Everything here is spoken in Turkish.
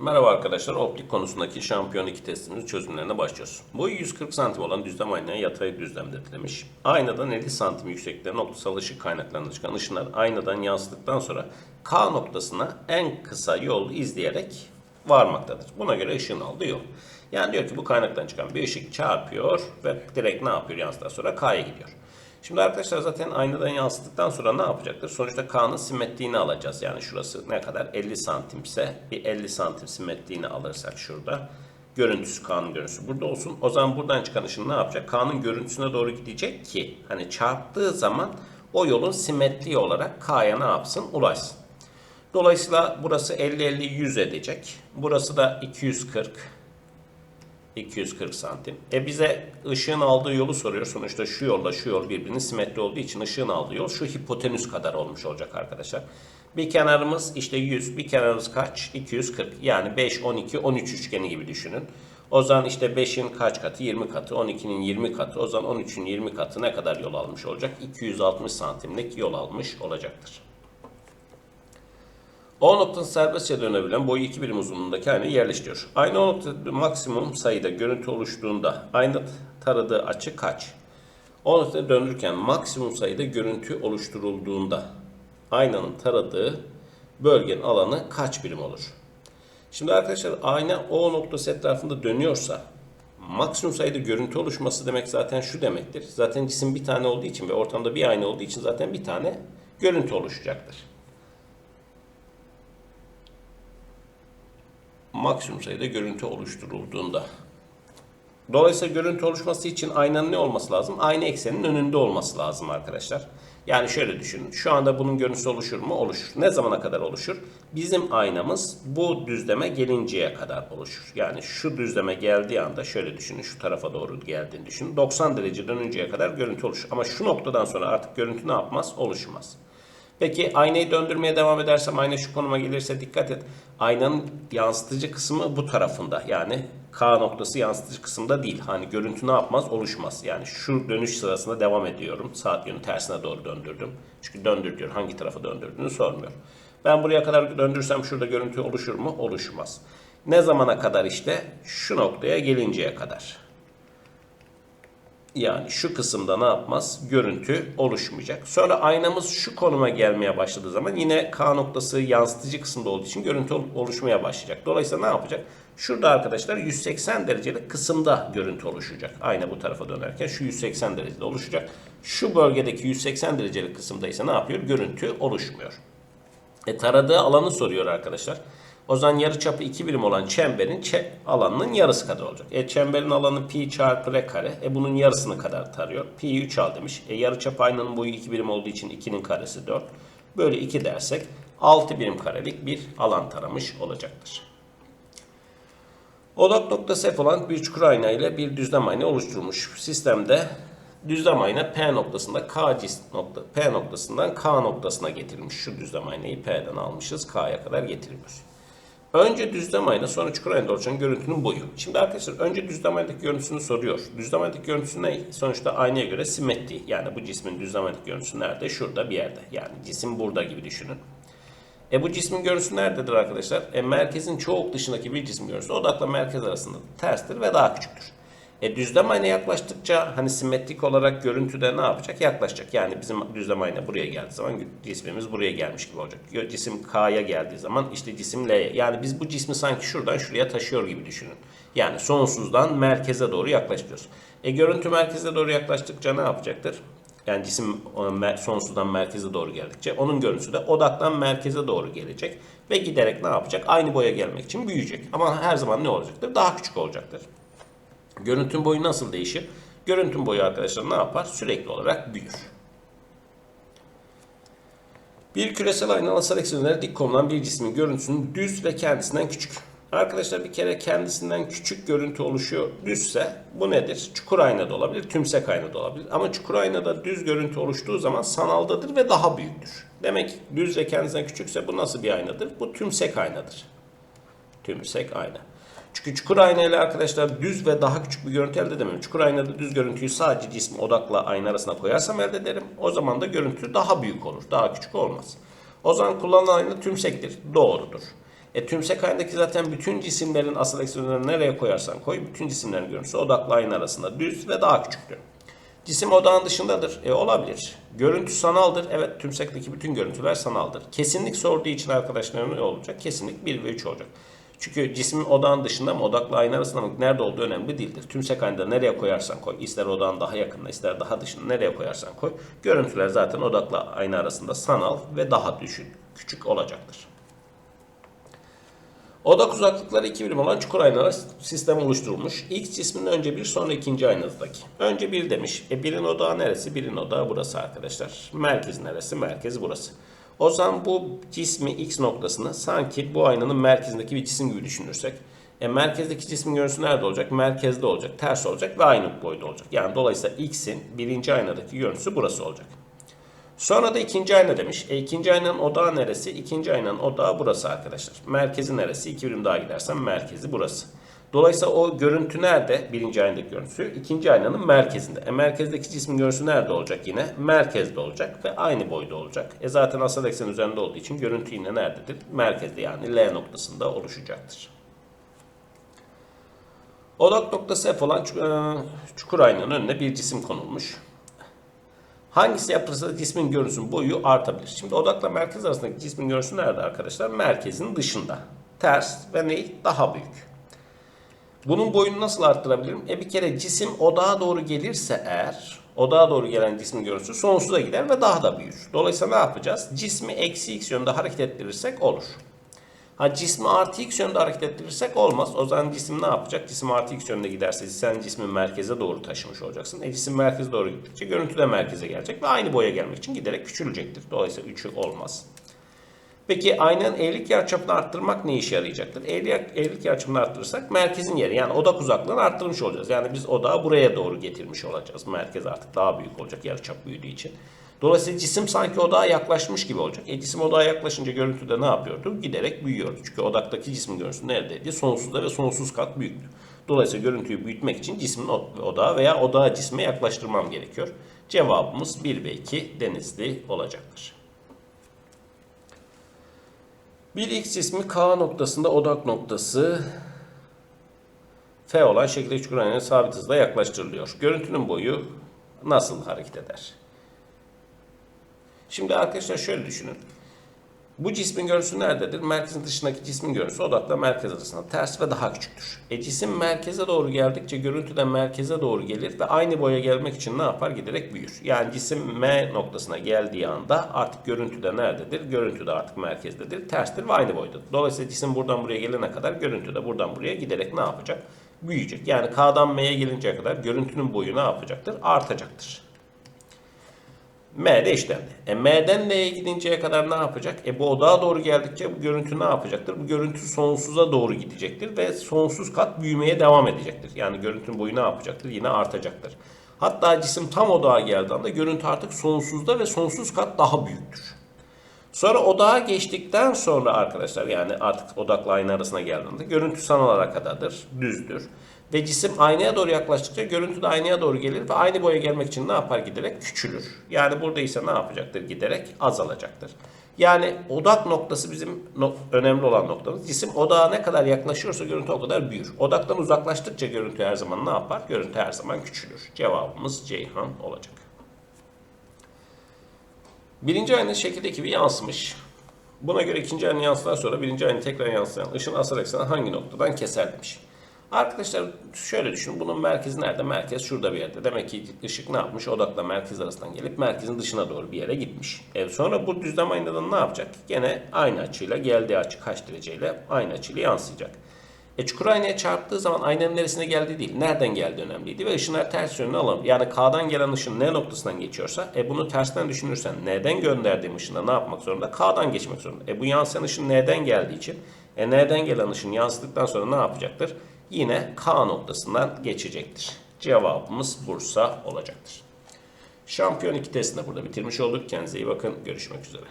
Merhaba arkadaşlar, optik konusundaki şampiyon 2 testimizin çözümlerine başlıyoruz. Boyu 140 santim olan düzlem aynaya yatay düzlemde demiş. Aynadan 50 santim yüksekliğe noktasal ışık kaynaklarından çıkan ışınlar aynadan yansıdıktan sonra K noktasına en kısa yol izleyerek varmaktadır. Buna göre ışığın aldığı yol. Yani diyor ki bu kaynaktan çıkan bir ışık çarpıyor ve direkt ne yapıyor yansıdıktan sonra K'ya gidiyor. Şimdi arkadaşlar zaten aynadan yansıttıktan sonra ne yapacaktır? Sonuçta K'nın simetriğini alacağız. Yani şurası ne kadar? 50 santimse bir 50 santim simetriğini alırsak şurada. Görüntüsü K'nın görüntüsü burada olsun. O zaman buradan çıkan ışın ne yapacak? K'nın görüntüsüne doğru gidecek ki hani çarptığı zaman o yolun simetriği olarak K'ya ne yapsın? Ulaşsın. Dolayısıyla burası 50-50-100 edecek. Burası da 240 240 santim. E bize ışığın aldığı yolu soruyor. Sonuçta şu yolla şu yol birbirinin simetri olduğu için ışığın aldığı yol şu hipotenüs kadar olmuş olacak arkadaşlar. Bir kenarımız işte 100, bir kenarımız kaç? 240. Yani 5, 12, 13 üçgeni gibi düşünün. O zaman işte 5'in kaç katı? 20 katı. 12'nin 20 katı. O zaman 13'ün 20 katı ne kadar yol almış olacak? 260 santimlik yol almış olacaktır. O noktanın serbestçe dönebilen boyu 2 birim uzunluğundaki aynayı yerleştiriyor. Aynı o noktada maksimum sayıda görüntü oluştuğunda ayna taradığı açı kaç? O noktada döndürürken maksimum sayıda görüntü oluşturulduğunda aynanın taradığı bölgenin alanı kaç birim olur? Şimdi arkadaşlar ayna O noktası etrafında dönüyorsa maksimum sayıda görüntü oluşması demek zaten şu demektir. Zaten cisim bir tane olduğu için ve ortamda bir ayna olduğu için zaten bir tane görüntü oluşacaktır. Maksimum sayıda görüntü oluşturulduğunda. Dolayısıyla görüntü oluşması için aynanın ne olması lazım? Aynı eksenin önünde olması lazım arkadaşlar. Yani şöyle düşünün. Şu anda bunun görüntüsü oluşur mu? Oluşur. Ne zamana kadar oluşur? Bizim aynamız bu düzleme gelinceye kadar oluşur. Yani şu düzleme geldiği anda şöyle düşünün. Şu tarafa doğru geldiğini düşünün. 90 derece dönünceye kadar görüntü oluşur. Ama şu noktadan sonra artık görüntü ne yapmaz? Oluşmaz. Peki aynayı döndürmeye devam edersem ayna şu konuma gelirse dikkat et. Aynanın yansıtıcı kısmı bu tarafında. Yani K noktası yansıtıcı kısımda değil. Hani görüntü ne yapmaz? Oluşmaz. Yani şu dönüş sırasında devam ediyorum. Saat yönü tersine doğru döndürdüm. Çünkü döndür diyor. Hangi tarafa döndürdüğünü sormuyor. Ben buraya kadar döndürsem şurada görüntü oluşur mu? Oluşmaz. Ne zamana kadar işte? Şu noktaya gelinceye kadar. Yani şu kısımda ne yapmaz? Görüntü oluşmayacak. Sonra aynamız şu konuma gelmeye başladığı zaman yine K noktası yansıtıcı kısımda olduğu için görüntü oluşmaya başlayacak. Dolayısıyla ne yapacak? Şurada arkadaşlar 180 derecelik kısımda görüntü oluşacak. Ayna bu tarafa dönerken şu 180 derecede oluşacak. Şu bölgedeki 180 derecelik kısımda ise ne yapıyor? Görüntü oluşmuyor. E taradığı alanı soruyor arkadaşlar. O zaman yarıçapı 2 birim olan çemberin çe alanının yarısı kadar olacak. E çemberin alanı pi çarpı r kare. E bunun yarısını kadar tarıyor. Pi 3 al demiş. E yarıçap aynanın boyu 2 birim olduğu için 2'nin karesi 4. Böyle 2 dersek 6 birim karelik bir alan taramış olacaktır. Odak noktası F olan bir çukur ayna ile bir düzlem ayna oluşturulmuş. Sistemde düzlem ayna P noktasında K nokta P noktasından K noktasına getirilmiş. Şu düzlem aynayı P'den almışız. K'ya kadar getiriyoruz. Önce düzlem ayna sonra çukur aynada oluşan görüntünün boyu. Şimdi arkadaşlar önce düzlem aynadaki görüntüsünü soruyor. Düzlem aynadaki görüntüsü ne? Sonuçta aynaya göre simetri. Yani bu cismin düzlem aynadaki görüntüsü nerede? Şurada bir yerde. Yani cisim burada gibi düşünün. E bu cismin görüntüsü nerededir arkadaşlar? E merkezin çok dışındaki bir cisim görüntüsü odakla merkez arasında terstir ve daha küçüktür. E düzlem ayna yaklaştıkça hani simetrik olarak görüntüde ne yapacak? Yaklaşacak. Yani bizim düzlem ayna buraya geldiği zaman cismimiz buraya gelmiş gibi olacak. Cisim K'ya geldiği zaman işte cisim L'ye. Yani biz bu cismi sanki şuradan şuraya taşıyor gibi düşünün. Yani sonsuzdan merkeze doğru yaklaşıyoruz. E görüntü merkeze doğru yaklaştıkça ne yapacaktır? Yani cisim sonsuzdan merkeze doğru geldikçe onun görüntüsü de odaktan merkeze doğru gelecek. Ve giderek ne yapacak? Aynı boya gelmek için büyüyecek. Ama her zaman ne olacaktır? Daha küçük olacaktır. Görüntün boyu nasıl değişir? Görüntün boyu arkadaşlar ne yapar? Sürekli olarak büyür. Bir küresel aynalasal eksenlere dik konulan bir cismin görüntüsünün düz ve kendisinden küçük. Arkadaşlar bir kere kendisinden küçük görüntü oluşuyor düzse bu nedir? Çukur ayna da olabilir, tümsek ayna da olabilir. Ama çukur aynada düz görüntü oluştuğu zaman sanaldadır ve daha büyüktür. Demek düz ve kendisinden küçükse bu nasıl bir aynadır? Bu tümsek aynadır. Tümsek ayna. Çünkü çukur ayna arkadaşlar düz ve daha küçük bir görüntü elde edemem. Çukur aynada düz görüntüyü sadece cismi odakla ayna arasına koyarsam elde ederim. O zaman da görüntü daha büyük olur. Daha küçük olmaz. O zaman kullanılan ayna tümsektir. Doğrudur. E, tümsek aynadaki zaten bütün cisimlerin asal eksenlerini nereye koyarsan koy, bütün cisimlerin görüntüsü odakla ayna arasında düz ve daha küçüktür. Cisim odağın dışındadır. E, olabilir. Görüntü sanaldır. Evet tümsekteki bütün görüntüler sanaldır. Kesinlik sorduğu için arkadaşlar ne olacak? Kesinlik 1 ve 3 olacak. Çünkü cismin odağın dışında mı odakla ayna arasında mı nerede olduğu önemli değildir. Tümsek aynada nereye koyarsan koy. ister odağın daha yakınına ister daha dışında nereye koyarsan koy. Görüntüler zaten odakla ayna arasında sanal ve daha düşük, küçük olacaktır. Odak uzaklıkları 2 birim olan çukur aynalar sistem oluşturulmuş. X cisminin önce bir sonra ikinci aynadaki. Önce bir demiş. E birin odağı neresi? Birin odağı burası arkadaşlar. Merkez neresi? Merkez burası. O zaman bu cismi X noktasını sanki bu aynanın merkezindeki bir cisim gibi düşünürsek. E merkezdeki cismin görüntüsü nerede olacak? Merkezde olacak, ters olacak ve aynı boyda olacak. Yani dolayısıyla X'in birinci aynadaki görüntüsü burası olacak. Sonra da ikinci ayna demiş. E, ikinci aynanın odağı neresi? İkinci aynanın odağı burası arkadaşlar. Merkezi neresi? İki birim daha gidersem merkezi burası. Dolayısıyla o görüntü nerede? Birinci aynadaki görüntüsü. ikinci aynanın merkezinde. E, merkezdeki cismin görüntüsü nerede olacak yine? Merkezde olacak ve aynı boyda olacak. E, zaten asal eksen üzerinde olduğu için görüntü yine nerededir? Merkezde yani L noktasında oluşacaktır. Odak noktası F olan e, çukur aynanın önüne bir cisim konulmuş. Hangisi yapılırsa cismin görüntüsünün boyu artabilir. Şimdi odakla merkez arasındaki cismin görüntüsü nerede arkadaşlar? Merkezin dışında. Ters ve ne? Daha büyük. Bunun boyunu nasıl arttırabilirim? E bir kere cisim odağa doğru gelirse eğer, odağa doğru gelen cismin görüntüsü sonsuza gider ve daha da büyür. Dolayısıyla ne yapacağız? Cismi eksi x yönde hareket ettirirsek olur. Ha cismi artı x yönde hareket ettirirsek olmaz. O zaman cisim ne yapacak? Cisim artı x yönde giderse sen cismi merkeze doğru taşımış olacaksın. E cisim merkeze doğru gittikçe görüntü de merkeze gelecek ve aynı boya gelmek için giderek küçülecektir. Dolayısıyla 3'ü olmaz. Peki aynanın eğrilik yarıçapını arttırmak ne işe yarayacaktır? Eğrilik, eğrilik yarıçapını arttırırsak merkezin yeri yani odak uzaklığını arttırmış olacağız. Yani biz odağı buraya doğru getirmiş olacağız. Merkez artık daha büyük olacak yarıçap büyüdüğü için. Dolayısıyla cisim sanki odağa yaklaşmış gibi olacak. E cisim odağa yaklaşınca görüntüde ne yapıyordu? Giderek büyüyordu. Çünkü odaktaki cismin görüntüsü neredeydi? Sonsuzda ve sonsuz kat büyüktü. Dolayısıyla görüntüyü büyütmek için cismin odağa veya odağa cisme yaklaştırmam gerekiyor. Cevabımız 1 ve 2 denizli olacaktır. Bir X cismi K noktasında odak noktası F olan şekilde aynanın sabit hızla yaklaştırılıyor. Görüntünün boyu nasıl hareket eder? Şimdi arkadaşlar şöyle düşünün. Bu cismin görüntüsü nerededir? Merkezin dışındaki cismin görüntüsü odakla merkez arasında ters ve daha küçüktür. E cisim merkeze doğru geldikçe görüntü de merkeze doğru gelir ve aynı boya gelmek için ne yapar? Giderek büyür. Yani cisim M noktasına geldiği anda artık görüntü de nerededir? Görüntü de artık merkezdedir, terstir ve aynı boydadır. Dolayısıyla cisim buradan buraya gelene kadar görüntü de buradan buraya giderek ne yapacak? Büyüyecek. Yani K'dan M'ye gelinceye kadar görüntünün boyu ne yapacaktır? Artacaktır. M'de işlemdi. E, M'den N'ye gidinceye kadar ne yapacak? E bu odağa doğru geldikçe bu görüntü ne yapacaktır? Bu görüntü sonsuza doğru gidecektir ve sonsuz kat büyümeye devam edecektir. Yani görüntünün boyu ne yapacaktır? Yine artacaktır. Hatta cisim tam odağa geldiğinde anda görüntü artık sonsuzda ve sonsuz kat daha büyüktür. Sonra odağa geçtikten sonra arkadaşlar yani artık odakla ayna arasına geldiğinde görüntü sanal arkadadır, düzdür. Ve cisim aynaya doğru yaklaştıkça görüntü de aynaya doğru gelir ve aynı boya gelmek için ne yapar giderek? Küçülür. Yani burada ise ne yapacaktır? Giderek azalacaktır. Yani odak noktası bizim no- önemli olan noktamız. Cisim odağa ne kadar yaklaşıyorsa görüntü o kadar büyür. Odaktan uzaklaştıkça görüntü her zaman ne yapar? Görüntü her zaman küçülür. Cevabımız Ceyhan olacak. Birinci ayna şekildeki gibi yansımış. Buna göre ikinci ayna yansıdan sonra birinci ayna tekrar yansıyan ışın asal ekseni hangi noktadan keser demiş. Arkadaşlar şöyle düşünün. Bunun merkezi nerede? Merkez şurada bir yerde. Demek ki ışık ne yapmış? Odakla merkez arasından gelip merkezin dışına doğru bir yere gitmiş. E sonra bu düzlem aynadan ne yapacak? Gene aynı açıyla geldiği açı kaç dereceyle aynı açıyla yansıyacak. E çukur aynaya çarptığı zaman aynanın neresine geldiği değil. Nereden geldiği önemliydi ve ışınlar ters yönüne alalım. Yani K'dan gelen ışın N noktasından geçiyorsa e bunu tersten düşünürsen N'den gönderdiğim ışında ne yapmak zorunda? K'dan geçmek zorunda. E bu yansıyan ışın N'den geldiği için e N'den gelen ışın yansıdıktan sonra ne yapacaktır? Yine K noktasından geçecektir. Cevabımız Bursa olacaktır. Şampiyon 2 testini burada bitirmiş olduk. Kendinize iyi bakın. Görüşmek üzere.